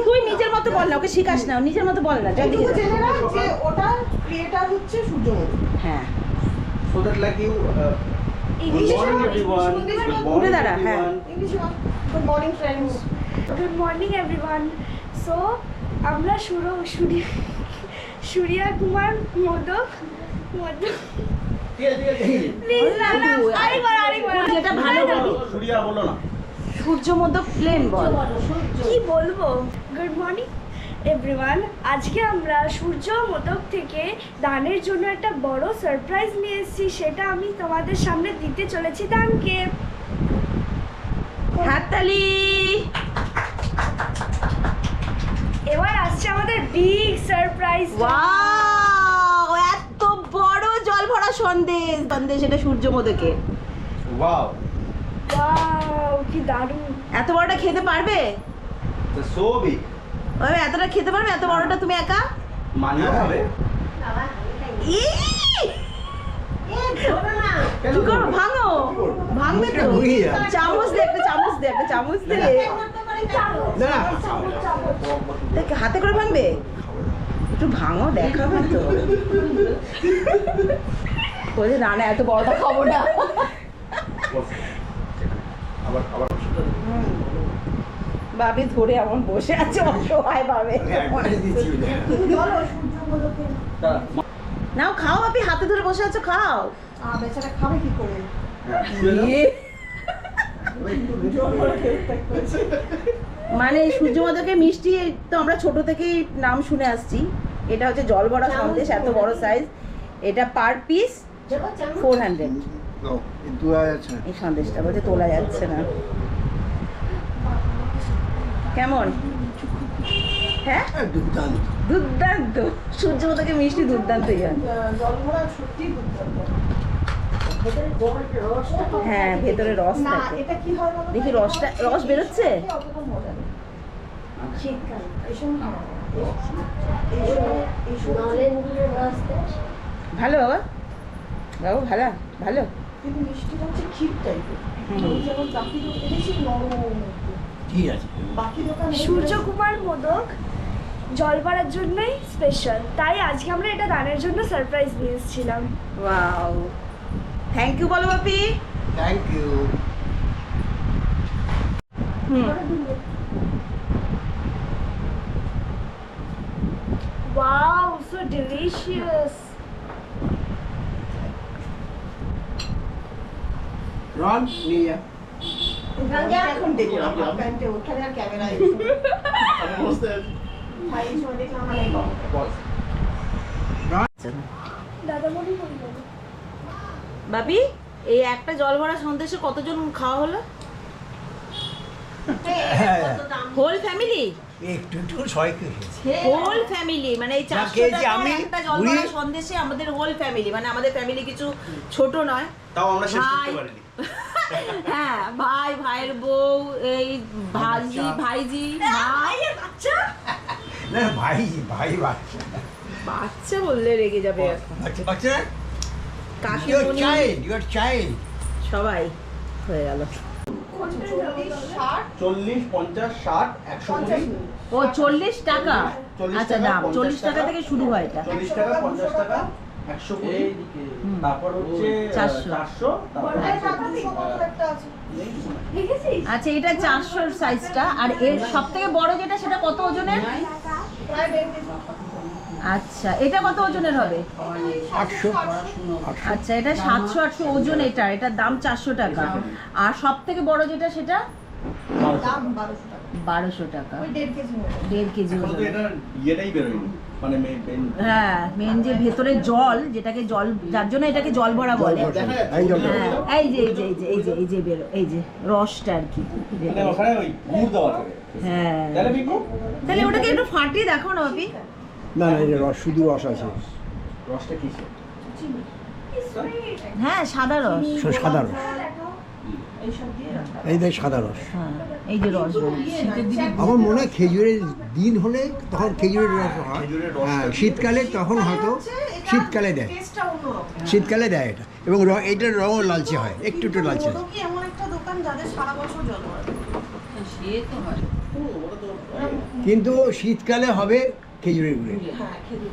তুই নিজের মতো বল না ওকে শিখাস না নিজের মতো বল না যা জেনে রাখ যে ওটার ক্রিয়েটার হচ্ছে সূর্যমুখী হ্যাঁ। সো দ্যাট লাইক ইউ ইংলিশে এভরিওয়ান। দাঁড়া, হ্যাঁ। ইংলিশে good morning friends good morning everyone so আমরা সুর সুরিয়া সুরিয়া কুমার মোদক প্লিজ আরেকবার আরেকবার। সূর্যা বলো না। সূর্য প্লেন বল। কি বলব? গুড মর্নিং এভরিওয়ান আজকে আমরা সূর্য মোদক থেকে দানের জন্য একটা বড় সারপ্রাইজ নিয়ে এসেছি সেটা আমি তোমাদের সামনে দিতে চলেছি দানকে। হাততালি। এবার আসছে আমাদের বিগ সারপ্রাইজ ওয়াও এত বড় জল ভরা সন্দেশ। সন্দেশ এটা সূর্য মোদকে ওয়াও ওয়াও কি দারুণ। এত বড়টা খেতে পারবে? দ্য সো বিগ ওই এতটা খেতে পারবে? এত বড়টা তুমি একা? মানিও কি করব ভাঙো। ভাঙবে তো। চামচ দে একটা চামচ দে একটা চামচ দে। হাতে করে ভাঙবে? একটু ভাঙো দেখাবে তো। বলছে না না এত বড়টা খাব না। আবার ধরে এমন বসে আছে অসহায় ভাবে নাও খাও বাপি হাতে ধরে বসে আছো খাও। বেচারা খাবে কি করে? হ্যাঁ। ইয়ে। মানে সূর্যমদকে মিষ্টি তো আমরা ছোট থেকেই নাম শুনে আসছি। এটা হচ্ছে জল ভরা সন্দেশ এত বড় সাইজ এটা পার পিস ফোর হান্ড্রেড এই সন্দেশটা বলছে তোলা যাচ্ছে না। কেমন? হ্যাঁ? দুর্দান্ত। দুর্দান্ত। সূর্যমদকে মিষ্টি হয় দুর্দান্ত হ্যাঁ ভেতরে রস থাকে। এটা কি হয় বলো তো? দেখি রসটা রস বেরোচ্ছে? ভালো বাবা। বাবু ভালো ভালো। কিন্তু মিষ্টিটা হচ্ছে ক্ষীর টাইপের যেমন বাকি দোকানে বেশি নরম ঠিক আছে। বাকি দোকানে সূর্যকুমার মোদক জল ভরার জন্যই স্পেশাল তাই আজকে আমরা এটা দানের জন্য সারপ্রাইজ নিয়ে এসেছিলাম। ওয়াও থ্যাংক ইউ বলো Bapi. Thank you wow so Ron নিয়ে যা এখন দেখি ওখানে আর ক্যামেরায় এই দেখলাম মানে একটা জল ভরা সন্দেশে কতজন খাওয়া হলো? হোল ফ্যামিলি একটু একটু ছয় হোল ফ্যামিলি মানে এই চারশো টাকার একটা জল ভরা সন্দেশে আমাদের হোল ফ্যামিলি মানে আমাদের ফ্যামিলি কিছু ছোট নয়। তাও আমরা শেষ করতে ভাই। পারিনি। হ্যাঁ ভাই ভাইয়ের বউ এই ভাজি ভাইজি ভাই না ভাই ভাই বাচ্চা। বাচ্চা বললে রেগে যাবে। বাচ্চা বাচ্চা? কাকিমণি চাইল্ড চাইল্ড সবাই হয়ে গেল। চল্লিশ ষাট পঞ্চাশ ষাট একশো ও চল্লিশ টাকা? আচ্ছা দাম চল্লিশ টাকা টাকা। থেকে শুরু হয় এটা। চল্লিশ টাকা পঞ্চাশ টাকা। আচ্ছা এটা চারশোর সাইজটা। আর এর সব থেকে বড় যেটা সেটা কত ওজনের? আচ্ছা এটা কত ওজনের হবে? আটশো। আচ্ছা এটা সাতশো আটশো ওজন এটা। এটার দাম চারশো টাকা। আর সব থেকে বড় যেটা সেটা? বারোশো। টাকা। বারোশো টাকা। দেড় কেজি দেড় কেজি মানে হ্যাঁ মেন যে ভেতরে জল যেটাকে জল যার জন্য এটাকে জল ভরা বলে। এই হ্যাঁ এই যে এই যে এই যে এই যে এই যে বেরো এই যে রসটা আর কি। মানে হ্যাঁ। তাহলে ওটাকে একটু ফাটিয়ে দেখো না বাপি না না এটা রস শুধু রস আছে। রসটা কিসে হ্যাঁ সাদা রস। সাদা রস। দিয়ে এই দেখ সাদা রস। হ্যাঁ এই যে রস। আমার মনে হয় খেজুরের দিন হলে তখন খেজুরের রস হয়। হ্যাঁ শীতকালে তখন হয়তো শীতকালে দেয়। শীতকালে দেয় এটা। এবং র- এইটার রঙও লালচে হয় একটু একটু লালচে হয়। কিন্তু শীতকালে হবে খেজুরের গুড়ে। হ্যাঁ খেজুর